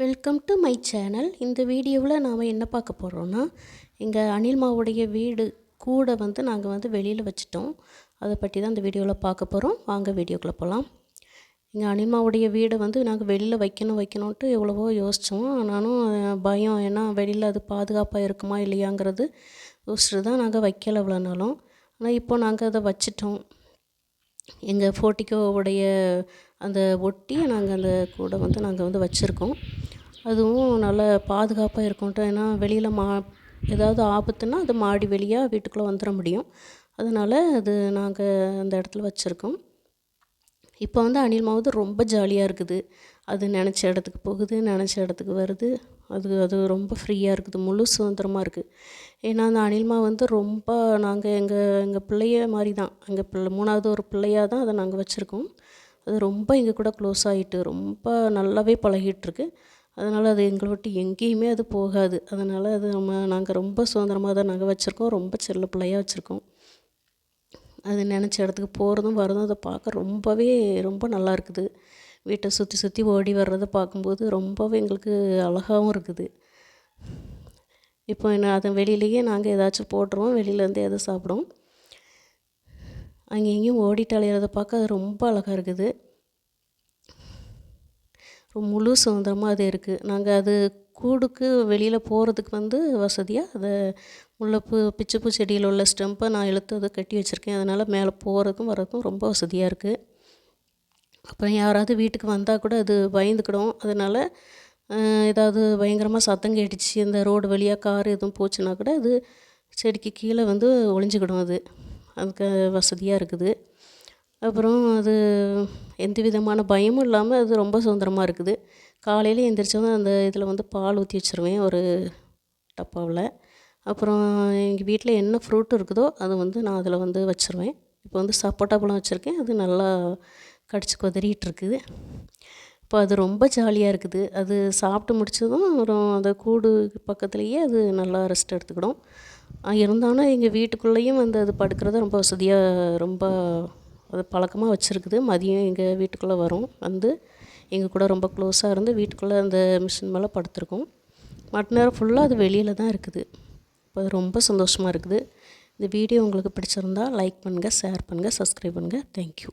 Welcome to my channel இந்த வீடியோவில் நாம் என்ன பார்க்க போகிறோன்னா எங்கள் அனில்மாவுடைய வீடு கூட வந்து நாங்கள் வந்து வெளியில் வச்சுட்டோம். அதை பற்றி தான் இந்த வீடியோவில் பார்க்க போகிறோம் வாங்க வீடியோக்குள்ளே போகலாம் எங்கள் அனில்மாவுடைய வீடை வந்து நாங்கள் வெளியில் வைக்கணும் வைக்கணுன்ட்டு எவ்வளவோ யோசித்தோம் ஆனாலும் பயம் ஏன்னா வெளியில் அது பாதுகாப்பாக இருக்குமா இல்லையாங்கிறது யோசிச்சுட்டு தான் நாங்கள் வைக்கலை எவ்வளோனாலும் ஆனால் இப்போ நாங்கள் அதை வச்சிட்டோம். எங்கள் ஃபோட்டிக்கோவுடைய அந்த ஒட்டி நாங்கள் அந்த கூடை வந்து நாங்கள் வந்து வச்சுருக்கோம். அதுவும் நல்ல பாதுகாப்பாக இருக்கும்ட்டு ஏன்னா வெளியில் மா ஏதாவது ஆபத்துன்னா அது மாடி வெளியாக வீட்டுக்குள்ளே வந்துட முடியும். அதனால் அது நாங்கள் அந்த இடத்துல வச்சுருக்கோம். இப்போ வந்து அணில் மாவது ரொம்ப ஜாலியாக இருக்குது. அது நினச்ச இடத்துக்கு போகுது நினச்ச இடத்துக்கு வருது. அது அது ரொம்ப ஃப்ரீயாக இருக்குது முழு சுதந்திரமாக இருக்குது ஏன்னா அந்த அணில்மா வந்து ரொம்ப நாங்கள் எங்கள் எங்கள் பிள்ளைய மாதிரி தான் எங்கள் பிள்ளை மூணாவது ஒரு பிள்ளையாக தான் அதை நாங்கள் வச்சுருக்கோம். அது ரொம்ப எங்கள் கூட க்ளோஸ் ஆகிட்டு ரொம்ப நல்லாவே பழகிட்டுருக்கு அதனால் அது எங்களை விட்டு எங்கேயுமே அது போகாது. அதனால் அது நம்ம நாங்கள் ரொம்ப சுதந்திரமாக தான் நாங்கள் வச்சுருக்கோம். ரொம்ப செல்ல பிள்ளையாக வச்சுருக்கோம். அது நினச்ச இடத்துக்கு போகிறதும் வரதும் அதை பார்க்க ரொம்பவே ரொம்ப நல்லா இருக்குது. வீட்டை சுற்றி சுற்றி ஓடி வர்றதை பார்க்கும்போது ரொம்பவே எங்களுக்கு அழகாகவும் இருக்குது. இப்போ என்ன அதை வெளியிலேயே நாங்கள் ஏதாச்சும் போட்டுருவோம். வெளியிலேருந்து எதை சாப்பிடுவோம். அங்கே இங்கேயும் ஓடிட்டு அலையிறதை பார்க்க அது ரொம்ப அழகாக இருக்குது. முழு சுதந்திரமாக அது இருக்குது நாங்கள் அது கூடுக்கு வெளியில் போகிறதுக்கு வந்து வசதியாக அதை முல்லைப்பூ பிச்சுப்பூ செடியில் உள்ள ஸ்டெம்பை நான் இழுத்து அதை கட்டி வச்சுருக்கேன். அதனால் மேலே போகிறதுக்கும் வர்றதுக்கும் ரொம்ப வசதியாக இருக்குது அப்புறம் யாராவது வீட்டுக்கு வந்தால் கூட அது பயந்துக்கிடும். அதனால் ஏதாவது பயங்கரமாக சத்தம் கேட்டுச்சு இந்த ரோடு வழியாக கார் எதுவும் போச்சுன்னா கூட அது செடிக்கு கீழே வந்து ஒளிஞ்சிக்கிடும் அது. அதுக்கு வசதியாக இருக்குது. அப்புறம் அது எந்த விதமான பயமும் இல்லாமல் அது ரொம்ப சுதந்திரமாக இருக்குது. காலையில் எழுந்திரிச்சதும் அந்த இதில் வந்து பால் ஊற்றி வச்சுருவேன் ஒரு டப்பாவில். அப்புறம் எங்கள் வீட்டில் என்ன ஃப்ரூட் இருக்குதோ அதை வந்து நான் அதில் வந்து வச்சுருவேன். இப்போ வந்து சப்போட்டா பழம் வச்சுருக்கேன். அது நல்லா கடிச்சு கொதறிட்டுருக்குது இப்போ அது ரொம்ப ஜாலியாக இருக்குது. அது சாப்பிட்டு முடித்ததும் அப்புறம் அந்த கூடு பக்கத்துலேயே அது நல்லா ரெஸ்ட் எடுத்துக்கிடும். இருந்தாலும் எங்கள் வீட்டுக்குள்ளேயும் வந்து அது படுக்கிறத ரொம்ப வசதியாக ரொம்ப அது பழக்கமாக வச்சுருக்குது. மதியம் எங்கள் வீட்டுக்குள்ளே வரும். வந்து எங்கள் கூட ரொம்ப க்ளோஸாக இருந்து வீட்டுக்குள்ளே அந்த மிஷின் மேலே படுத்துருக்கோம். மற்ற நேரம் ஃபுல்லாக அது வெளியில் தான் இருக்குது. இப்போ அது ரொம்ப சந்தோஷமாக இருக்குது. இந்த வீடியோ உங்களுக்கு பிடிச்சிருந்தா லைக் பண்ணுங்கள் ஷேர் பண்ணுங்கள் சப்ஸ்கிரைப் பண்ணுங்கள் தேங்க்யூ